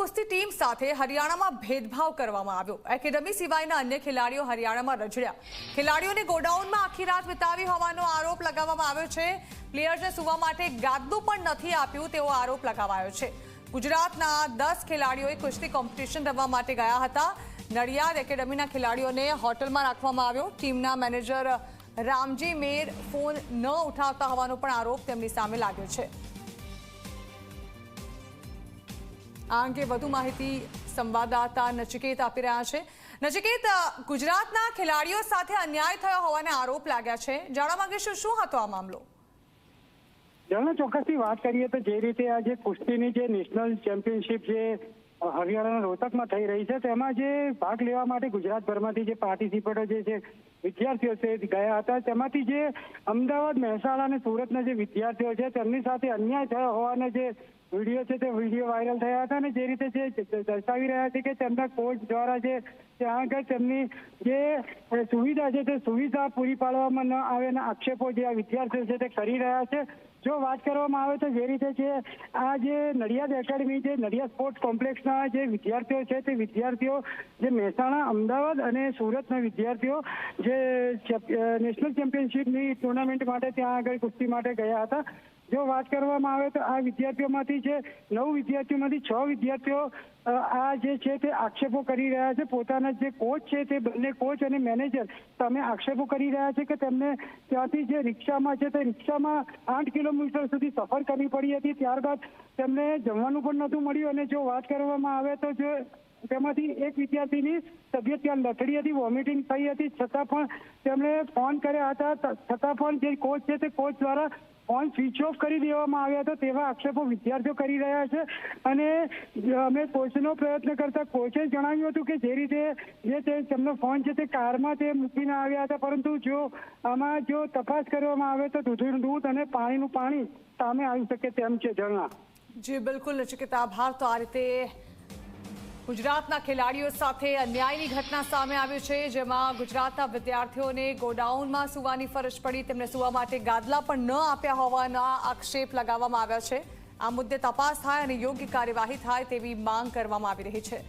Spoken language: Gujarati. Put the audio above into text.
કુસ્તી ટીમ સાથે હરિયાણામાં ભેદભાવ કરવામાં આવ્યો. એકેડમી સિવાયના અન્ય ખેલાડીઓ હરિયાણામાં રજડ્યા. ખેલાડીઓને ગોડાઉનમાં આખી રાત વિતાવી હોવાનો આરોપ લગાવવામાં આવ્યો છે. પ્લેયર્સને સુવા માટે ગાદલું પણ નથી આપ્યું તેવો આરોપ લગાવાયો છે. ગુજરાતના દસ ખેલાડીઓએ કુસ્તી કોમ્પિટિશન રમવા માટે ગયા હતા. નડિયાદ એકેડમીના ખેલાડીઓને હોટલમાં રાખવામાં આવ્યો. ટીમના મેનેજર રામજી મેર ફોન ન ઉઠાવતા હોવાનો પણ આરોપ તેમની સામે લાગ્યો છે. આ અંગે વધુ માહિતી સંવાદદાતા નચિકેત આપી રહ્યા છે. નચિકેત ગુજરાતના ખેલાડીઓ સાથે અન્યાય થયો હોવાના આરોપ લાગ્યા છે. જાણવા માંગીશું શું હતો આ મામલો? જણા ચોક્કસથી વાત કરીએ તો જે રીતે આ જે કુસ્તીની જે નેશનલ ચેમ્પિયનશિપ જે હરિયાણાના રોહતકમાં થઈ રહી છે, તેમાં જે ભાગ લેવા માટે ગુજરાતભરમાંથી જે પાર્ટિસિપેટો જે છે, વિદ્યાર્થીઓ છે, ગયા હતા. તેમાંથી જે અમદાવાદ, મહેસાણા અને સુરતના જે વિદ્યાર્થીઓ છે, તેમની સાથે અન્યાય થયો હોવાના જે વીડિયો છે તે વીડિયો વાયરલ થયા હતા ને જે રીતે જે દર્શાવી રહ્યા છે કે તેમના કોચ દ્વારા જે, ત્યાં આગળ તેમની જે સુવિધા છે તે સુવિધા પૂરી પાડવામાં ન આવે આક્ષેપો જે આ વિદ્યાર્થીઓ છે તે કરી રહ્યા છે. જો વાત કરવામાં આવે તો જે રીતે છે આ જે નડિયાદ એકેડમી છે નડિયાદ સ્પોર્ટ્સ કોમ્પ્લેક્સના જે વિદ્યાર્થીઓ છે તે વિદ્યાર્થીઓ, જે મહેસાણા, અમદાવાદ અને સુરતના વિદ્યાર્થીઓ જે નેશનલ ચેમ્પિયનશિપની ટુર્નામેન્ટ માટે ત્યાં આગળ કુસ્તી માટે ગયા હતા. જો વાત કરવામાં આવે તો આ વિદ્યાર્થીઓમાંથી છે નવ વિદ્યાર્થીઓમાંથી છ વિદ્યાર્થીઓ આ જે છે તે આક્ષેપો કરી રહ્યા છે. પોતાના જે કોચ છે તે બંને કોચ અને મેનેજર તમે આક્ષેપો કરી રહ્યા છે કે તેમને ત્યાંથી જે રિક્ષામાં છે તે રિક્ષામાં આઠ કિલોમીટર સુધી સફર કરવી પડી હતી. ત્યારબાદ તેમને જમવાનું પણ નહોતું મળ્યું અને જો વાત કરવામાં આવે તો જે તેમાંથી એક વિદ્યાર્થીની તબિયત ત્યાં લથડી હતી વોમિટિંગ થઈ હતી. છતાં પણ તેમણે ફોન કર્યા હતા. છતાં પણ જે કોચ છે તે કોચ દ્વારા ફોન સ્વિચ ઓફ કરી દેવામાં આવ્યા હતા તેવા આક્ષેપો વિદ્યાર્થીઓ કરી રહ્યા છે. અને અમે કોચનો પ્રયત્ન કરતા કોચે જણાવ્યું હતું કે જે રીતે, જે તેમનો ફોન છે તે કારમાં તે મૂકીને આવ્યા હતા. પરંતુ જો આમાં જો તપાસ કરવામાં આવે તો દૂધનું દૂધ અને પાણીનું પાણી સામે આવી શકે તેમ છે જણા જી, બિલકુલ નચિકેત, આભાર. તો આ રીતે ગુજરાતના ખેલાડીઓ સાથે અન્યાયની ઘટના સામે આવી છે, જેમાં ગુજરાતના વિદ્યાર્થીઓને ગોડાઉનમાં સુવાની ફરજ પડી. તેમને સુવા માટે ગાદલા પણ ન આપ્યા હોવાના આક્ષેપ લગાવવામાં આવ્યા છે. આ મુદ્દે તપાસ થાય અને યોગ્ય કાર્યવાહી થાય તેવી માંગ કરવામાં આવી રહી છે.